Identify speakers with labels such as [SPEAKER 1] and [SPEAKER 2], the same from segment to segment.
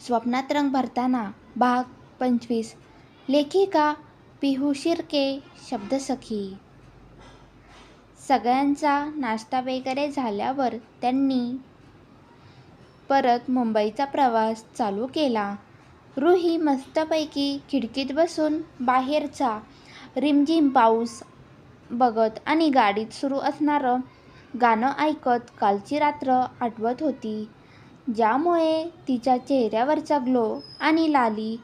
[SPEAKER 1] स्वप्नात रंग भरताना भाग पंचवीस. लेखिका पिहू शिर्के शब्दसखी सगळ्यांचा नाश्ता वगैरे झाल्यावर त्यांनी परत मुंबईचा प्रवास चालू केला. रुही मस्तपैकी खिडकीत बसून बाहेरचा रिमझिम पाऊस बघत आणि गाडीत सुरू असणारं गाणं ऐकत कालची रात्र आठवत होती. ज्यामुळे तिच्या चेहऱ्यावरचा ग्लो आणि लाली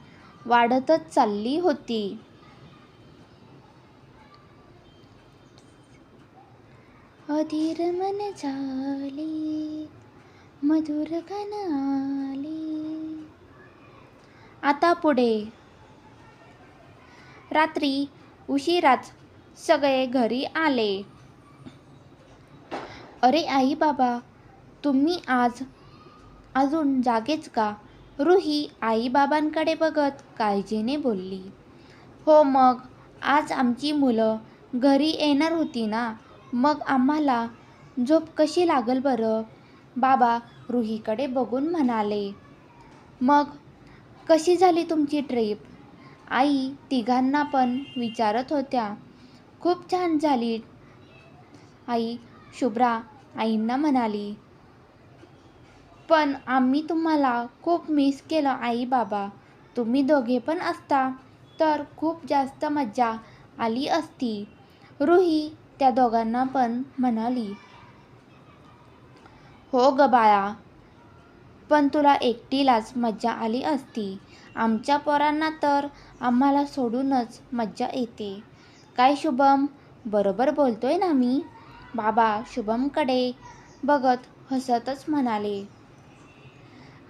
[SPEAKER 1] वाढतच चालली होती. अधीर मन झाली मधुर गाण आता पुढे. रात्री उशिराच सगळे घरी आले. अरे आई बाबा तुम्ही आज अजून जागेच का? रुही आईबाबांकडे बघत काळजीने बोलली. हो मग आज आमची मुलं घरी येणार होती ना? मग आम्हाला झोप कशी लागल बरं? बाबा रुहीकडे बघून म्हणाले. मग कशी झाली तुमची ट्रीप? आई तिघांना पण विचारत होत्या. खूप छान झाली. आई शुभ्रा आईंना म्हणाली. पण आम्ही तुम्हाला खूप मिस केलं आई बाबा तुम्ही दोघे पण असता तर खूप जास्त मज्जा आली असती. रुही त्या दोघांना पण म्हणाली हो ग बाळा पण तुला एकटीलाच मज्जा आली असती. आमच्या पोरांना तर आम्हाला सोडूनच मज्जा येते. काय शुभम? बरोबर बोलतोय ना मी? बाबा शुभमकडे बघत हसतच म्हणाले.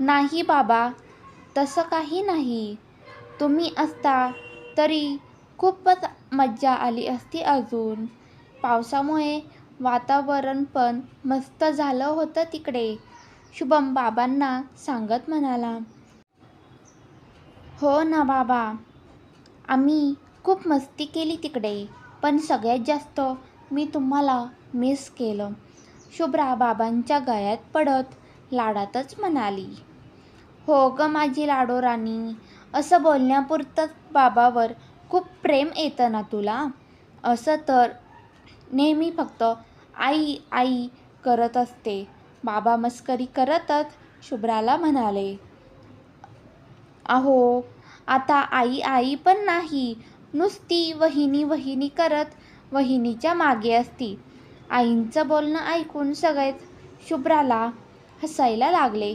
[SPEAKER 1] नाही बाबा तसं काही नाही. तुम्ही असता तरी खूपच मज्जा आली असती अजून. पावसामुळे वातावरण पण मस्त झालं होतं तिकडे शुभम बाबांना सांगत म्हणाला. हो ना बाबा आम्ही खूप मस्ती केली तिकडे पण सगळ्यात जास्त मी तुम्हाला मिस केलं. शुभ्रा बाबांच्या गळ्यात पडत लाडातच म्हणाली. हो ग माझी लाडो राणी. असं बोलण्यापुरतं बाबावर खूप प्रेम येतं ना तुला? असं तर नेहमी फक्त आई आई करत असते. बाबा मस्करी करतच शुभ्राला म्हणाले. अहो आता आई आई पण नाही. नुसती वहिनी वहिनी करत वहिनीच्या मागे असती. आईंचं बोलणं ऐकून सगळेच शुभ्राला हसायला लागले.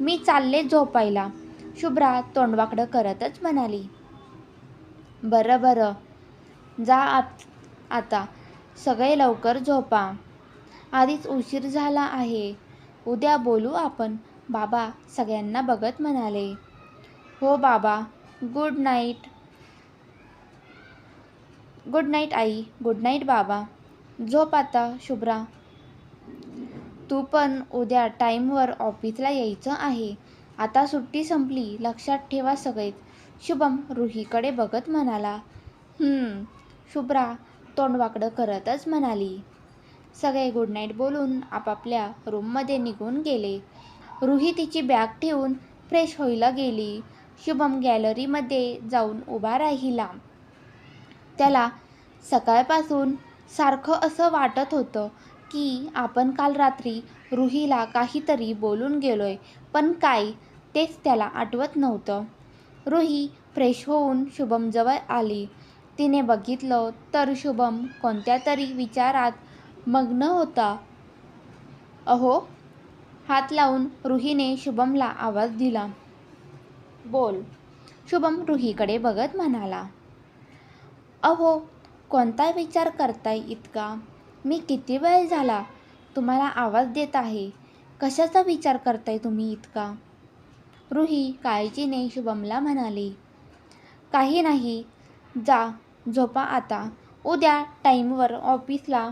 [SPEAKER 1] मी चालले झोपायला. शुभ्रा तोंडवाकडं करतच म्हणाली. बरं बरं. जा आत आता. सगळे लवकर झोपा. आधीच उशीर झाला आहे. उद्या बोलू आपण. बाबा सगळ्यांना बघत म्हणाले. हो बाबा. Good night. गुड नाईट आई. गुड नाईट बाबा. झोप आता शुभ्रा. तू पण उद्या टाईमवर ऑफिसला यायचं आहे. आता सुट्टी संपली लक्षात ठेवा सगळेच. शुभम रुहीकडे बघत म्हणाला शुभ्रा तोंडवाकडं करतच म्हणाली. सगळे गुड नाईट बोलून आपापल्या रूममध्ये निघून गेले. रुही तिची बॅग ठेवून फ्रेश होईला गेली. शुभम गॅलरीमध्ये जाऊन उभा राहिला. त्याला सकाळपासून सारखं असं वाटत होतं की आपण काल रात्री रुहीला काहीतरी बोलून गेलोय पण काय तेच त्याला आठवत नव्हतं. रुही फ्रेश होऊन शुभमजवळ आली. तिने बघितलं तर शुभम कोणत्या तरी विचारात मग्न होता. अहो हात लावून रुहीने शुभमला आवाज दिला. बोल. शुभम रुहीकडे बघत म्हणाला. अहो कोणता विचार करताय इतका? मी किती वेळ झाला तुम्हाला आवाज देत आहे? कशाचा विचार करताय तुम्ही इतका? रुही काळजीने शुभमला म्हणाली. काही नाही. जा झोपा आता. उद्या टाईमवर ऑफिसला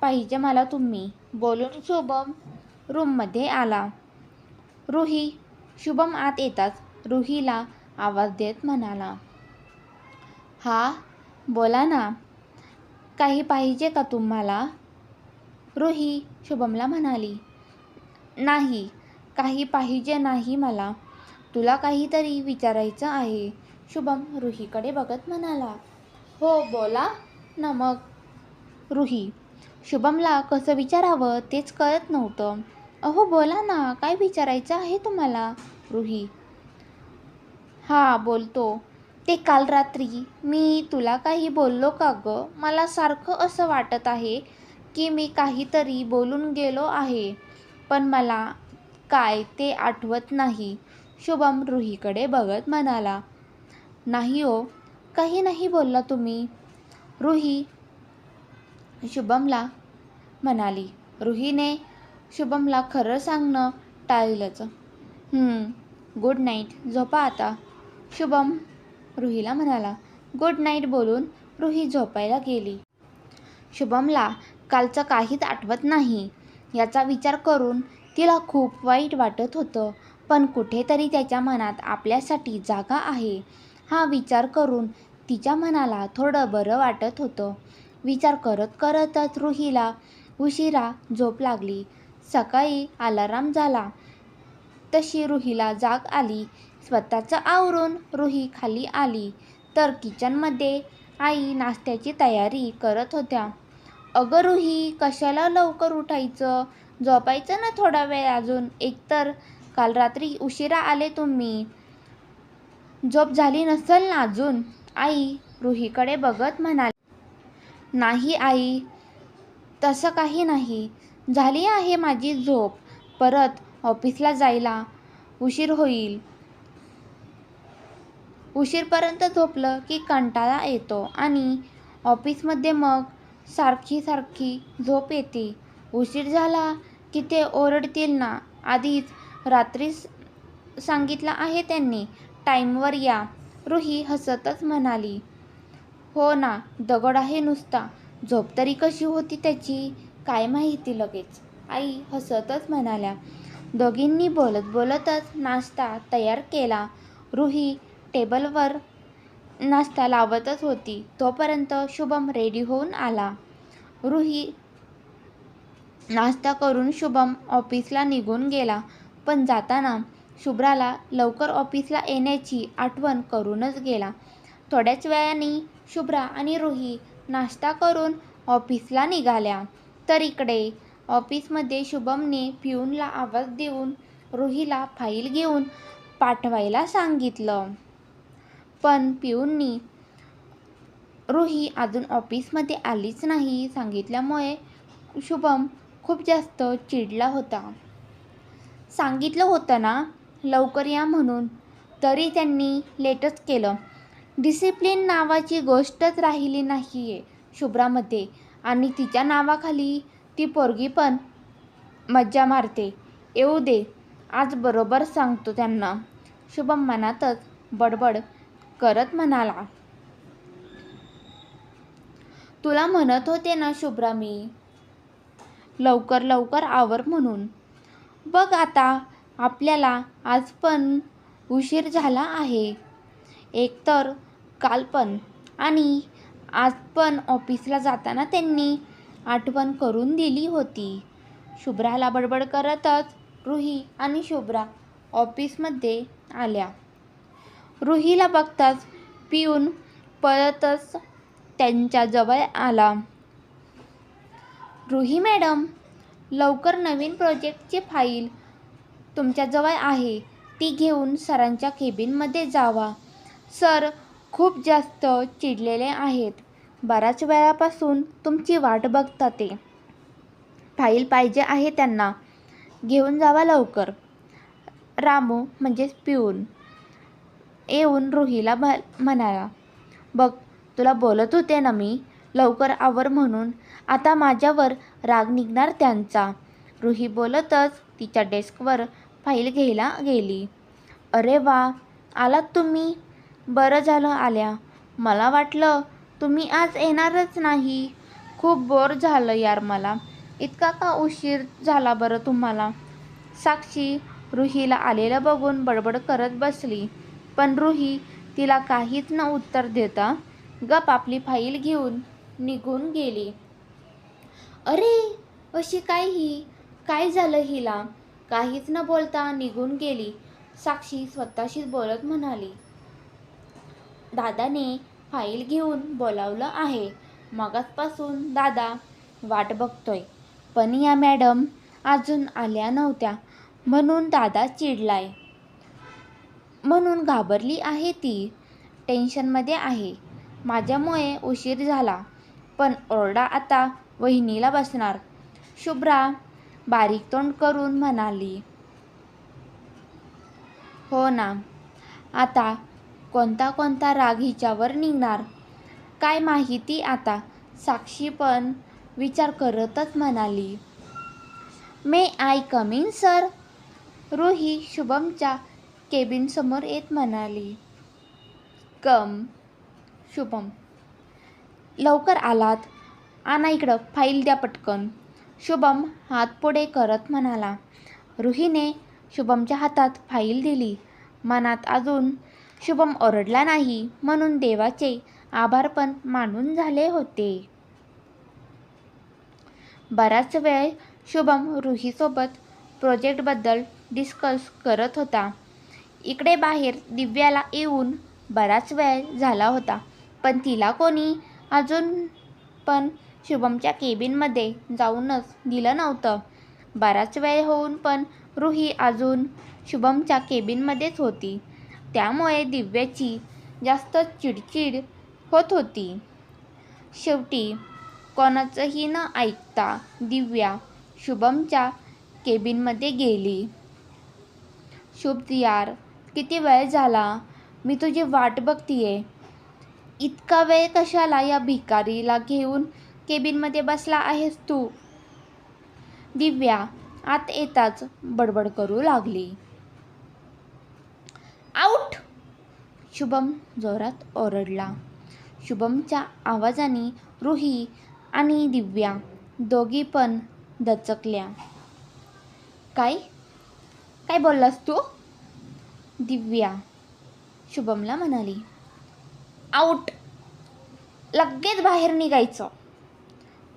[SPEAKER 1] पाहिजे मला तुम्ही. बोलून शुभम रूममध्ये आला. रुही शुभम आत येताच रुहीला आवाज देत म्हणाला. हा बोला ना. काही पाहिजे का तुम्हाला? रुही शुभमला म्हणाली. नाही काही पाहिजे नाही मला. तुला काहीतरी विचारायचं आहे. शुभम रुहीकडे बघत म्हणाला. हो बोला ना मग. रुही शुभमला कसं विचारावं तेच कळत नव्हतं. अहो बोला ना काय विचारायचं आहे तुम्हाला? रुही हा बोलतो. ते काल रात्री मी तुला काही बोललो का गं? मला सारखं असं वाटत आहे की मी काहीतरी बोलून गेलो आहे पण मला काय ते आठवत नाही. शुभम रुहीकडे बघत म्हणाला नाही हो काही नाही बोलला तुम्ही. रुही शुभमला म्हणाली रुहीने शुभमला खरं सांगणं टाळलंच. Good night. झोपा आता. शुभम रुहीला म्हणाला गुड नाईट बोलून रुही झोपायला गेली. शुभमला कालचं काहीच आठवत नाही. याचा विचार करून तिला खूप वाईट वाटत होतं पण कुठेतरी त्याच्या मनात आपल्यासाठी जागा आहे. हा विचार करून तिच्या मनाला थोडं बरं वाटत होतं. विचार करत करतच रुहीला उशिरा झोप लागली. सकाळी अलाराम झाला. तशी रुहीला जाग आली. स्वतःचं आवरून रुही खाली आली. तर किचनमध्ये आई नाश्त्याची तयारी करत होत्या. अगं रुही कशाला लवकर उठायचं? झोपायचं ना थोडा वेळ अजून? एकतर काल रात्री उशिरा आले तुम्ही. झोप झाली नसेल ना अजून? आई रुहीकडे बघत म्हणाली. नाही आई तसं काही नाही. झाली आहे माझी झोप. परत ऑफिसला जायला उशीर होईल. उशीरपर्यंत झोपलं की कंटाळा येतो आणि ऑफिसमध्ये मग सारखी सारखी झोप येते. उशीर झाला की ते ओरडतील ना. आधीच रात्रीच सांगितलं आहे त्यांनी टाईमवर या रुही हसतच म्हणाली. हो ना दगड आहे नुसता. झोप तरी कशी होती त्याची काय माहिती लगेच आई हसतच म्हणाल्या. दोघींनी बोलत बोलतच नाश्ता तयार केला. रुही टेबलवर नाश्ता लावतच होती. तोपर्यंत शुभम रेडी होऊन आला. रुही नाश्ता करून शुभम ऑफिसला निघून गेला. पण जाताना शुभ्राला लवकर ऑफिसला येण्याची आठवण करूनच गेला. थोड्याच वेळाने शुभ्रा आणि रुही नाश्ता करून ऑफिसला निघाल्या. तर इकडे ऑफिसमध्ये शुभमने पिऊनला आवाज देऊन रुहीला फाईल घेऊन पाठवायला सांगितलं. पण पिऊंनी रुही अजून ऑफिसमध्ये आलीच नाही. सांगितल्यामुळे शुभम खूप जास्त चिडला होता. सांगितलं होतं ना लवकर या म्हणून. तरी त्यांनी लेटच केलं. डिसिप्लिन नावाची गोष्टच राहिली नाही आहे शुभ्रामध्ये आणि तिच्या नावाखाली ती पोरगी पण मज्जा मारते. येऊ दे आज बरोबर सांगतो त्यांना. शुभम मनातच बडबड करत म्हणाला. तुला म्हणत होते ना शुभ्रा मी. लवकर लवकर आवर म्हणून. बघ आता आपल्याला आज पण उशीर झाला आहे. एकतर काल पण आणि आज पण ऑफिसला जाताना त्यांनी आठवण करून दिली होती. शुभ्राला बडबड करतच रुही आणि शुभ्रा ऑफिसमध्ये आल्या. रुहीला बघताच पिऊन पळतच त्यांच्याजवळ आला. रुही मॅडम लवकर नवीन प्रोजेक्टची फाईल तुमच्याजवळ आहे. ती घेऊन सरांच्या केबिनमध्ये जावा. सर खूप जास्त चिडलेले आहेत. बऱ्याच वेळापासून तुमची वाट बघता ते. फाईल पाहिजे आहे त्यांना. घेऊन जावा लवकर. रामू म्हणजेच पिऊन येऊन रुहीला भ म्हणाला बघ तुला बोलत होते ना मी? लवकर आवर म्हणून. आता माझ्यावर राग निघणार त्यांचा. रुही बोलतच तिच्या डेस्कवर फाईल घ्यायला गेली. अरे वा आलात तुम्ही? बरं झालं आल्या. मला वाटलं तुम्ही आज येणारच नाही. खूप बोर झालं यार मला. इतका का उशीर झाला बरं तुम्हाला? साक्षी रुहीला आलेलं बघून बडबड करत बसली. पण रुही तिला काहीच न उत्तर देता गप आपली फाईल घेऊन निघून गेली. अरे अशी काय ही? काय झालं हिला? काहीच न बोलता निघून गेली. साक्षी स्वतःशीच बोलत म्हणाली दादाने फाईल घेऊन बोलावलं आहे. मगाचपासून दादा वाट बघतोय. पण या मॅडम अजून आल्या नव्हत्या. म्हणून दादा चिडलाय. म्हणून घाबरली आहे ती. टेन्शनमध्ये आहे. माझ्यामुळे उशीर झाला. पण ओरडा आता वहिनीला बसणार. शुभ्रा बारीक तोंड करून म्हणाली. हो ना. आता कोणता कोणता राग हिच्यावर निघणार? काय माहिती आता? साक्षी पण विचार करतच म्हणाली. May I coming sir Ruhi शुभमच्या केबिनसमोर येत म्हणाली कम शुभम लवकर आलात. आणा इकडं फाईल द्या पटकन. शुभम हात पुढे करत म्हणाला रुहीने शुभमच्या हातात फाईल दिली. मनात अजून शुभम ओरडला नाही म्हणून देवाचे आभार पण मानून झाले होते. बराच वेळ शुभम रुहीसोबत प्रोजेक्टबद्दल डिस्कस करत होता. इकडे बाहेर दिव्याला येऊन बराच वेळ झाला होता. पण तिला कोणी अजून पण शुभमच्या केबिनमध्ये जाऊनच दिलं नव्हतं. बराच वेळ होऊन पण रुही अजून शुभमच्या केबिनमध्येच होती. त्यामुळे दिव्याची जास्त चिडचिड होत होती. शेवटी कोणाचंही न ऐकता दिव्या शुभमच्या केबिनमध्ये गेली. शुभ यार किती वेळ झाला? मी तुझी वाट बघतीये. इतका वेळ कशाला या भिकारीला घेऊन केबिनमध्ये बसला आहेस तू? दिव्या आत येताच बडबड करू लागली. आऊट! शुभम जोरात ओरडला. शुभमच्या आवाजाने रुही आणि दिव्या दोघी पण दचकल्या. काय? काय बोललास तू? दिव्या शुभमला म्हणाली आऊट लगेच बाहेर निघायचं.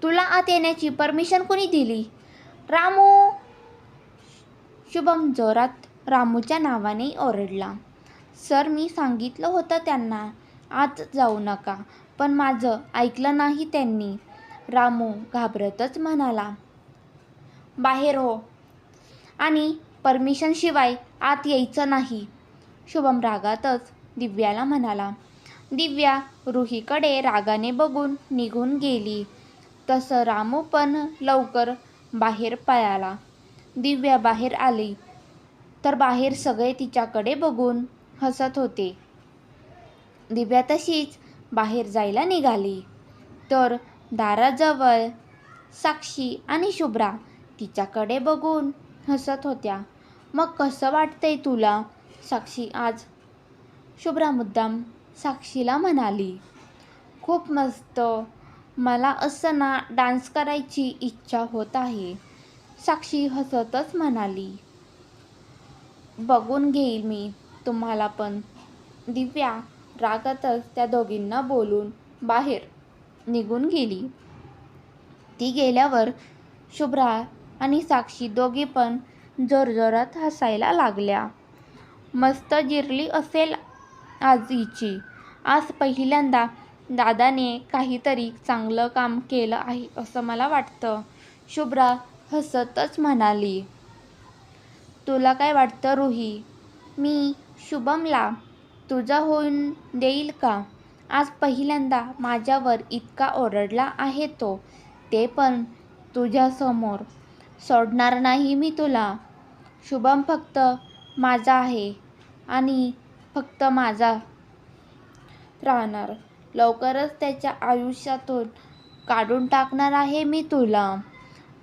[SPEAKER 1] तुला आत येण्याची परमिशन कोणी दिली? रामू. शुभम जोरात रामूच्या नावाने ओरडला. सर मी सांगितलं होतं त्यांना आत जाऊ नका पण माझं ऐकलं नाही त्यांनी. रामू घाबरतच म्हणाला बाहेर हो. आणि परमिशनशिवाय आत यायचं नाही. शुभम रागातच दिव्याला म्हणाला दिव्या रुहीकडे रागाने बघून निघून गेली. तसं रामू पण लवकर बाहेर पळाला. दिव्या बाहेर आली. तर बाहेर सगळे तिच्याकडे बघून हसत होते. दिव्या तशीच बाहेर जायला निघाली. तर दाराजवळ साक्षी आणि शुभ्रा तिच्याकडे बघून हसत होत्या. मग कसं वाटतंय तुला? साक्षी आज शुभ्रा मुद्दाम साक्षीला म्हणाली. खूप मस्त. मला असं ना डान्स करायची इच्छा होत आहे. साक्षी हसतच म्हणाली. बघून घेईल मी तुम्हाला पण. दिव्या रागातच त्या दोघींना बोलून बाहेर निघून गेली. ती गेल्यावर शुभ्रा आणि साक्षी दोघी पण जोरजोरात हसायला लागल्या. मस्त जिरली असेल आजीची. आज पहिल्यांदा दादाने काहीतरी चांगलं काम केलं आहे असं मला वाटतं. शुभ्रा हसतच म्हणाली तुला काय वाटतं रुही? मी शुभमला तुझा होऊन देईल का? आज पहिल्यांदा माझ्यावर इतका ओरडला आहे तो. ते पण तुझ्यासमोर. सोडणार नाही मी तुला. शुभम फक्त माझा आहे आणि फक्त माझा राहणार. लवकरच त्याच्या आयुष्यातून काढून टाकणार आहे मी तुला.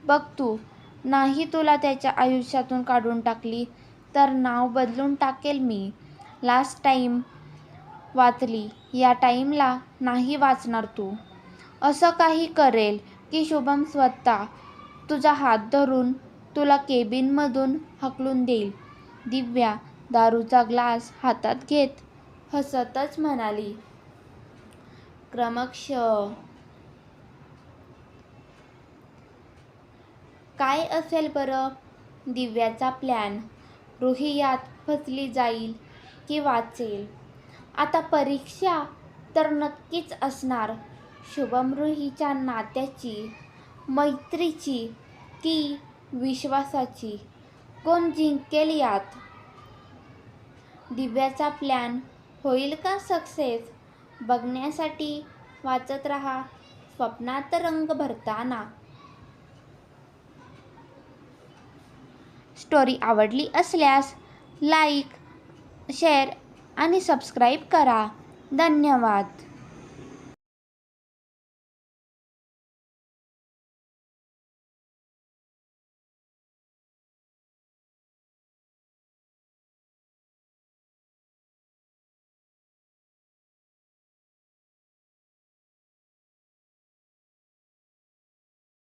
[SPEAKER 1] बघ तू नाही तुला त्याच्या आयुष्यातून काढून टाकली तर नाव बदलून टाकेल मी. लास्ट टाईम वाचली या टाईमला नाही वाचणार तू. असं काही करेल की शुभम स्वतः तुझा हात धरून तुला केबिनमधून हकलून देईल. दिव्या दारूचा ग्लास हातात घेत हसतच म्हणाली क्रमक्ष. काय असेल बरं दिव्याचा प्लॅन? रुही यात फसली जाईल की वाचेल? आता परीक्षा तर नक्कीच असणार. शुभम रुहीच्या नात्याची मैत्रीची की विश्वासाची. कोण जिंकेल यात? दिव्याचा प्लॅन होईल का सक्सेस बघण्यासाठी वाचत रहा. स्वप्नात रंग भरताना. स्टोरी आवडली असल्यास लाईक शेअर आणि सबस्क्राईब करा. धन्यवाद.